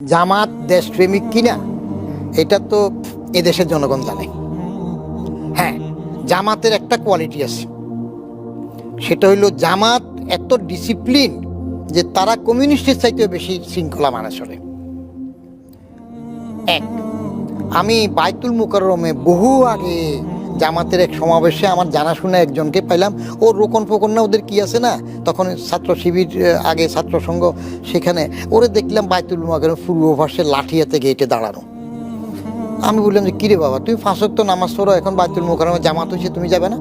জামাত দেশপ্রেমিক কিনা, এটা তো এদেশের জনগণ জানে। হ্যাঁ জামাতের একটা কোয়ালিটি আছে। সেটা হইল জামাত এত ডিসিপ্লিন যে তারা কমিউনিস্টের চাইতেও বেশি শৃঙ্খলা মানে চলে। এক, আমি বাইতুল মুকাররমে বহু আগে জামাতের এক সমাবেশে আমার জানাশোনা একজনকে পাইলাম। ও রোকন ফোকন না, ওদের কি আছে না? তখন ছাত্র শিবির আগে ছাত্র সংঘ সেখানে। ওরে দেখলাম বাইতুল মুকাররম পূর্ব পাশে লাঠিয়াতে গেটে দাঁড়ানো। আমি বললাম যে, কিরে বাবা তুমি ফাঁসক তো নামাজ পড়ো, এখন বাইতুল মুকাররমে জামাত হয়েছে তুমি যাবে না?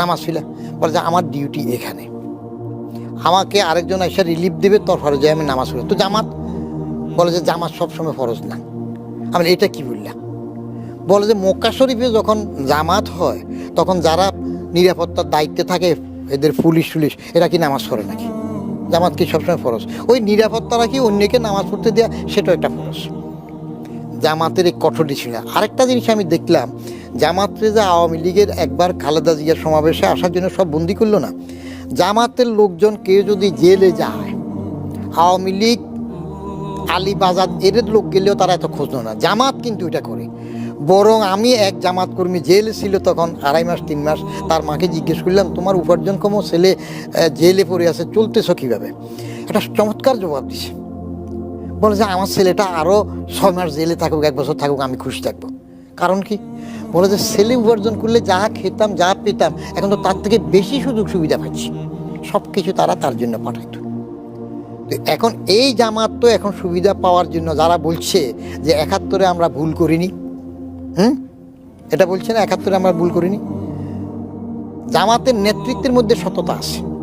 নামাজ ফিলা। বলে যে, আমার ডিউটি এখানে। আমাকে আরেকজন এসে রিলিফ দেবে তারপরে যে আমি নামাজ পড়ি। তো জামাত বলে যে, জামাত সবসময় ফরজ না। আমি এটা কি বললাম বলে যে মক্কা শরীফে যখন জামাত হয়, তখন যারা নিরাপত্তার দায়িত্বে থাকে, এদের পুলিশ টুলিশ, এরা কি নামাজ পড়ে নাকি? জামাত কি সবসময় ফরজ? ওই নিরাপত্তারা কি অন্যকে নামাজ পড়তে দেওয়া সেটাও একটা ফরজ। জামাতের এই কঠোরটি ছিল আরেকটা জিনিস আমি দেখলাম, জামাতের যে আওয়ামী লীগের একবার খালেদা জিয়ার সমাবেশে আসার জন্য সব বন্দি করল না। জামাতের লোকজন কেউ যদি জেলে যায়, আওয়ামী লীগ আলীবাজার এর লোক গেলেও তারা এত খোঁজ না। জামাত কিন্তু এটা করে। বরং আমি এক জামাত কর্মী জেলে ছিল তখন, আড়াই মাস, তিন মাস, তার মাকে জিজ্ঞেস করলাম, তোমার উপার্জনক্ষম ছেলে জেলে পড়ে আছে, চলতেছ কীভাবে? একটা চমৎকার জবাব দিছে। বলে যে, আমার ছেলেটা আরও ছয় মাস জেলে থাকুক, এক বছর থাকুক, আমি খুশি থাকব। কারণ কি? বলে যে, ছেলে উপার্জন করলে যা খেতাম, যা পেতাম, এখন তো তার থেকে বেশি সুযোগ সুবিধা পাচ্ছি। সব কিছু তারা তার জন্য পাঠাইতো। তো এখন এই জামাত তো এখন সুবিধা পাওয়ার জন্য যারা বলছে যে একাত্তরে আমরা ভুল করিনি, হুম? এটা বলছে না একাত্তরে আমরা ভুল করিনি? জামাতের নেতৃত্বের মধ্যে সততা আছে।